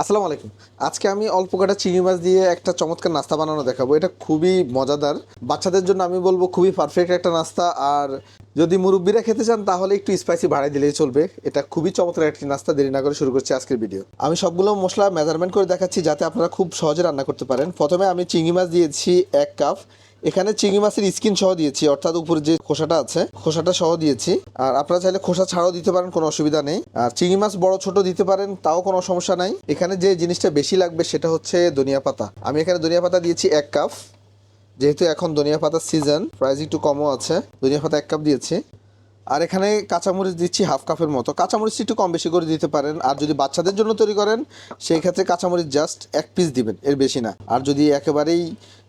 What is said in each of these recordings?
আসসালামু আলাইকুম। আজকে আমি অল্প কটা চিংড়ি মাছ দিয়ে একটা চমৎকার নাস্তা বানানো দেখাবো। এটা খুবই মজাদার। বাচ্চাদের জন্য আমি বলব খুবই পারফেক্ট একটা নাস্তা। আর যদি মুরব্বীরা খেতে চান, তাহলে একটু স্পাইসি বাড়াই দিলেই চলবে। এটা খুবই চমৎকার একটি নাস্তা। দেরি না করে শুরু করছি আজকের ভিডিও আমি সবগুলো মশলা মেজারমেন্ট করে দেখাচ্ছি, যাতে আপনারা খুব সহজে রান্না করতে পারেন। প্রথমে আমি চিংড়ি মাছ দিয়েছি এক কাপ এখানে চিংড়ি মাছের স্কিন সহ দিয়েছি, অর্থাৎ উপরে যে খোসাটা আছে, খোসাটা সহ দিয়েছি। আর আপনারা চাইলে খোসা ছাড়াও দিতে পারেন, কোনো অসুবিধা নেই। আর চিংড়ি মাছ বড় ছোট দিতে পারেন, তাও কোনো সমস্যা নাই। এখানে যে জিনিসটা বেশি লাগবে সেটা হচ্ছে ধনিয়া পাতা। আমি এখানে ধনিয়া পাতা দিয়েছি এক কাপ যেহেতু এখন ধনিয়া পাতার সিজন প্রাইস একটু কমও আছে, ধনিয়া পাতা এক কাপ দিয়েছি। আর এখানে কাঁচামরিচ দিচ্ছি হাফ কাপের মতো। কাঁচামরিচ একটু কম বেশি করে দিতে পারেন। আর যদি বাচ্চাদের জন্য তৈরি করেন, সেই ক্ষেত্রে কাঁচামরিচ জাস্ট এক পিস দিবেন, এর বেশি না। আর যদি একেবারেই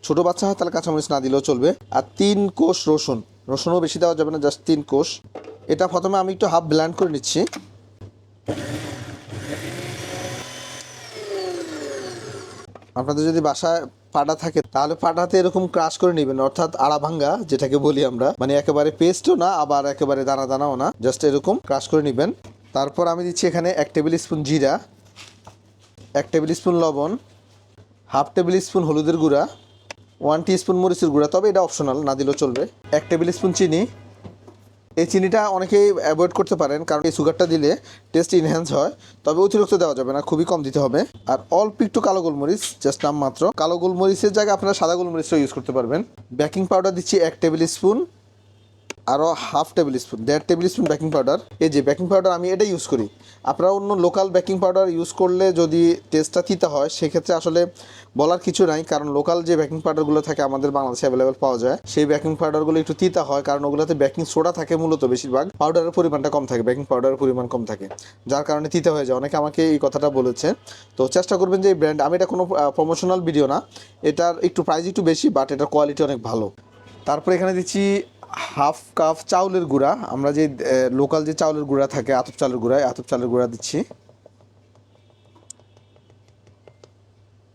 ছোট বাচ্চা হয়, তাহলে কাঁচামরিচ না দিলেও চলবে। আর তিন কোষ রসুন, রসুনও বেশি দেওয়া যাবে না জাস্ট তিন কোষ। এটা প্রথমে আমি একটু হাফ ব্ল্যান্ড করে নিচ্ছি। আপনাদের যদি বাসায় পাটা থাকে, তাহলে পাটাতে এরকম ক্রাশ করে নেবেন। অর্থাৎ আড়া ভাঙ্গা যেটাকে বলি আমরা মানে একেবারে পেস্টও না, আবার একেবারে দানা দানাও না জাস্ট এরকম ক্রাশ করে নেবেন। তারপর আমি দিচ্ছি এখানে এক টেবিল স্পুন জিরা, এক টেবিল স্পুন লবণ হাফ টেবিল স্পুন হলুদের গুঁড়া ওয়ান স্পুন মরিচের গুঁড়া, তবে এটা অপশনাল না দিলেও চলবে। এক টেবিল স্পুন চিনি এই চিনিটা অনেকেই অ্যাভয়েড করতে পারেন, কারণ এই সুগারটা দিলে টেস্ট ইনহ্যান্স হয়, তবে অতিরিক্ত দেওয়া যাবে না, খুবই কম দিতে হবে। আর অল্প একটু কালো গোলমরিচ জাস্ট নাম মাত্র। কালো গোলমরিচের জায়গায় আপনারা সাদা গোলমরিচও ইউজ করতে পারবেন। বেকিং পাউডার দিচ্ছি এক টেবিল স্পুন আরও হাফ টেবিল স্পুন, দেড় টেবিল স্পুন বেকিং পাউডার। এই যে বেকিং পাউডার আমি এটা ইউজ করি। আপনারা অন্য লোকাল বেকিং পাউডার ইউজ করলে যদি টেস্টটা তিতা হয়, সেক্ষেত্রে আসলে বলার কিছু নাই, কারণ লোকাল যে বেকিং পাউডারগুলো থাকে আমাদের বাংলাদেশে অ্যাভেলেবেল পাওয়া যায়, সেই বেকিং পাউডারগুলো একটু তিতা হয়, কারণ ওগুলোতে বেকিং সোডা থাকে মূলত বেশিরভাগ। পাউডারের পরিমাণটা কম থাকে বেকিং পাউডারের পরিমাণ কম থাকে, যার কারণে তিতা হয়ে যায়। অনেকে আমাকে এই কথাটা বলেছে। তো চেষ্টা করবেন যে এই ব্র্যান্ড আমি এটা কোনো প্রমোশনাল ভিডিও না, এটার একটু প্রাইস একটু বেশি বাট এটার কোয়ালিটি অনেক ভালো। তারপর এখানে দিচ্ছি হাফ কাপ চাউলের গুঁড়া, আমরা যে লোকাল যে চাউলের গুঁড়া থাকে, আতপ চালের গুঁড়া, এই আতপ চালের গুঁড়া দিচ্ছি।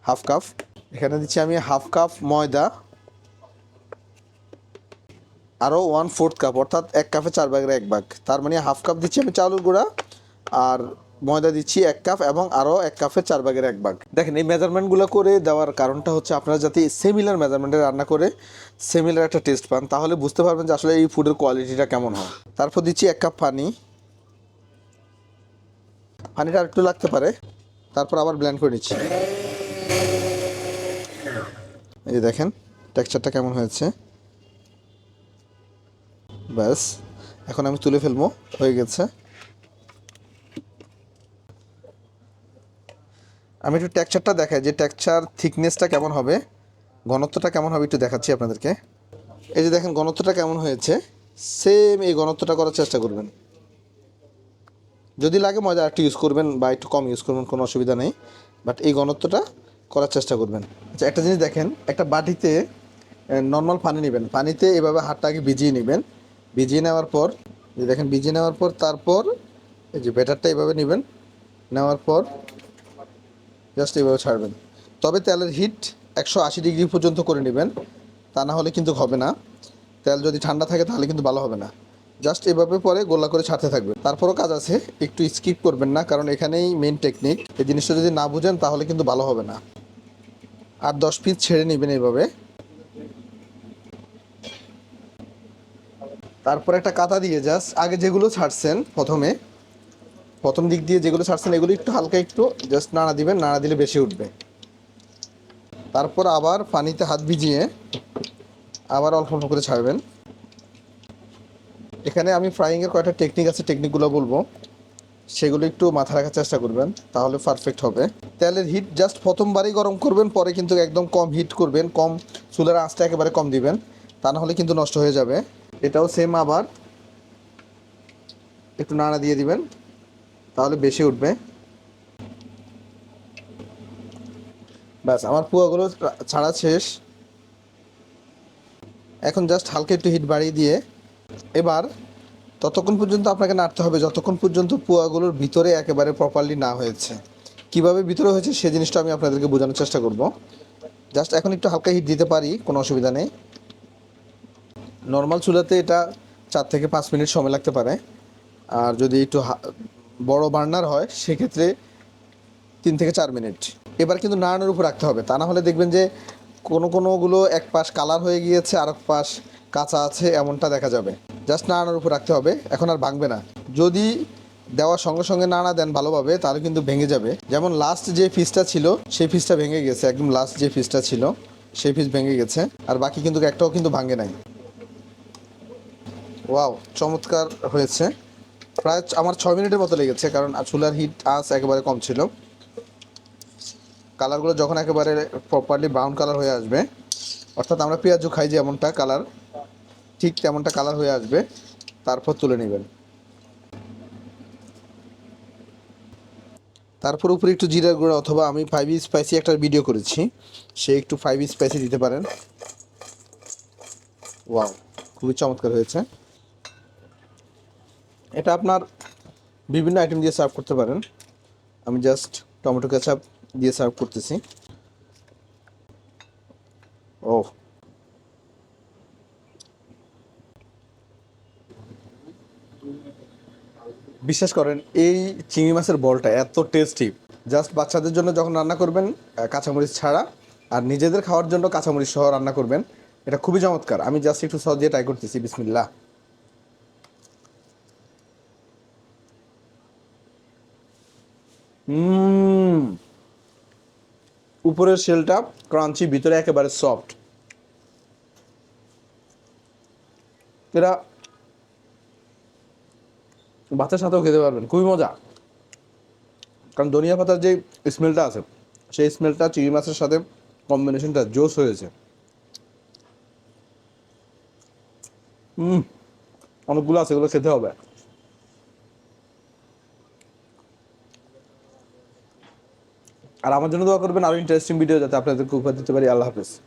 হাফ কাপ এখানে দিচ্ছি আমি হাফ কাপ ময়দা। আরও ওয়ান ফোর্থ কাপ, অর্থাৎ এক কাপে চার ভাগের এক ভাগ। তার মানে হাফ কাপ দিচ্ছি আমি চাউলের গুঁড়া, আর ময়দা দিচ্ছি এক কাপ এবং আরও এক কাপের চার ভাগের এক ভাগ। দেখেন, এই মেজারমেন্টগুলো করে দেওয়ার কারণটা হচ্ছে আপনারা যাতে সিমিলার মেজারমেন্টে রান্না করে সিমিলার একটা টেস্ট পান, তাহলে বুঝতে পারবেন যে আসলে এই ফুডের কোয়ালিটিটা কেমন হয়। তারপর দিচ্ছি এক কাপ পানি। পানিটা আর একটু লাগতে পারে। তারপর আবার ব্লেন্ড করে নিচ্ছি। এই দেখেন টেক্সচারটা কেমন হয়েছে। ব্যাস, এখন আমি তুলে ফেলব, হয়ে গেছে। আমি একটু টেক্সচারটা দেখাই, যে টেক্সচার থিকনেসটা কেমন হবে, ঘনত্বটা কেমন হবে একটু দেখাচ্ছি আপনাদেরকে। এই যে দেখেন ঘনত্বটা কেমন হয়েছে সেম এই ঘনত্বটা করার চেষ্টা করবেন। যদি লাগে ময়দা একটু ইউজ করবেন বা একটু কম ইউজ করবেন, কোনো অসুবিধা নেই বাট এই ঘনত্বটা করার চেষ্টা করবেন। আচ্ছা একটা জিনিস দেখেন, একটা বাটিতে নর্মাল পানি নেবেন। পানিতে এভাবে হাতটা আগে ভিজিয়ে নেবেন। ভিজিয়ে নেওয়ার পর দেখেন, ভিজিয়ে নেওয়ার পর, তারপর এই যে ব্যাটারটা এভাবে নেবেন। নেওয়ার পর জাস্ট এইভাবে ছাড়বেন। তবে তেলের হিট একশো আশি ডিগ্রি পর্যন্ত করে নেবেন। তা না হলে কিন্তু হবে না। তেল যদি ঠান্ডা থাকে তাহলে কিন্তু ভালো হবে না। জাস্ট এভাবে পরে গোলা করে ছাড়তে থাকবে তারপরও কাজ আছে, একটু স্কিপ করবেন না, কারণ এখানেই মেন টেকনিক এই জিনিসটা যদি না বুঝেন তাহলে কিন্তু ভালো হবে না। আর দশ পিস ছেড়ে নেবেন এইভাবে তারপর একটা কাতা দিয়ে জাস্ট আগে যেগুলো ছাড়ছেন প্রথমে প্রথম দিক দিয়ে যেগুলো ছাড়ছেন, এগুলো একটু হালকা একটু জাস্ট নাড়া দিবেন, নাড়া দিলে বেশি উঠবে। তারপর আবার পানিতে হাত ভিজিয়ে আবার অল্প অল্প করে ছাড়বেন। এখানে আমি ফ্রাইংয়ের কয়েকটা টেকনিক আছে টেকনিকগুলো বলব। সেগুলো একটু মাথা রাখার চেষ্টা করবেন, তাহলে পারফেক্ট হবে। তেলের হিট জাস্ট প্রথমবারই গরম করবেন, পরে কিন্তু একদম কম হিট করবেন, কম চুলের আঁচটা একেবারে কম দিবেন, তা না হলে কিন্তু নষ্ট হয়ে যাবে। এটাও সেম আবার, একটু নাড়া দিয়ে দিবেন। তাহলে বেশি উঠবে। ব্যাস, আমার পুয়াগুলো ছাড়া শেষ। এখন জাস্ট হালকা একটু হিট বাড়িয়ে দিয়ে, এবার ততক্ষণ পর্যন্ত আপনাকে নাড়তে হবে যতক্ষণ পর্যন্ত পুয়াগুলোর ভিতরে একেবারে প্রপারলি না হয়েছে। কীভাবে ভিতরে হয়েছে সে জিনিসটা আমি আপনাদেরকে বোঝানোর চেষ্টা করব। জাস্ট এখন একটু হালকা হিট দিতে পারি, কোনো অসুবিধা নেই। নর্মাল চুলাতে এটা চার থেকে পাঁচ মিনিট সময় লাগতে পারে। আর যদি একটু বড় বার্নার হয়, সেক্ষেত্রে তিন থেকে চার মিনিট। এবার কিন্তু নাড়ানোর উপর রাখতে হবে। তা না হলে দেখবেন যে কোনো কোনোগুলো এক পাশ কালার হয়ে গিয়েছে আর এক পাশ কাঁচা আছে, এমনটা দেখা যাবে। জাস্ট নাড়ানোর উপর রাখতে হবে, এখন আর ভাঙবে না। যদি দেওয়ার সঙ্গে সঙ্গে নাড়া দেন ভালোভাবে, তাহলে কিন্তু ভেঙে যাবে। যেমন লাস্ট যে পিসটা ছিল, সেই পিসটা ভেঙে গেছে, একদম লাস্ট যে পিসটা ছিল, সেই পিস ভেঙে গেছে, আর বাকি কিন্তু একটাও কিন্তু ভাঙে নাই। ওয়াও চমৎকার হয়েছে। প্রায় আমার ছয় মিনিটের মতো লেগেছে, কারণ চুলার হিট আঁচ একেবারে কম ছিল। কালারগুলো যখন একেবারে প্রপারলি ব্রাউন কালার হয়ে আসবে, অর্থাৎ আমরা পেঁয়াজও খাই যেমনটা কালার ঠিক তেমনটা কালার হয়ে আসবে, তারপর তুলে নেবেন। তারপর উপরে একটু জিরার গুঁড়া অথবা আমি ফাইভ স্পাইসি একটা ভিডিও করেছি, সে একটু ফাইভ স্পাইসি দিতে পারেন। ওয়াও খুবই চমৎকার হয়েছে। এটা আপনার বিভিন্ন আইটেম দিয়ে সার্ভ করতে পারেন। আমি জাস্ট টমেটো কেচাপ দিয়ে সার্ভ করতেছি। ও বিশ্বাস করেন, এই চিংড়ি মাছের বলটা এত টেস্টি জাস্ট বাচ্চাদের জন্য যখন রান্না করবেন কাঁচামরিচ ছাড়া, আর নিজেদের খাওয়ার জন্য কাঁচামরিচ সহ রান্না করবেন, এটা খুবই চমৎকার। আমি জাস্ট একটু সস দিয়ে ট্রাই করতেছি, বিসমিল্লাহ। উপরের শেলটা ক্রাঞ্চি ভিতরে একেবারে সফট এরা ভাতের সাথেও খেতে পারবেন, খুবই মজা। কারণ ধনিয়া পাতার যে স্মেলটা আছে, সেই স্মেলটা চিংড়ি মাছের সাথে কম্বিনেশনটা জোস হয়েছে। অনেকগুলো আছে, এগুলো খেতে হবে। আর আমার জন্য দোয়া করবেন আরও ইন্টারেস্টিং ভিডিও যাতে আপনাদেরকে উপহার দিতে পারি। আল্লাহ হাফিজ।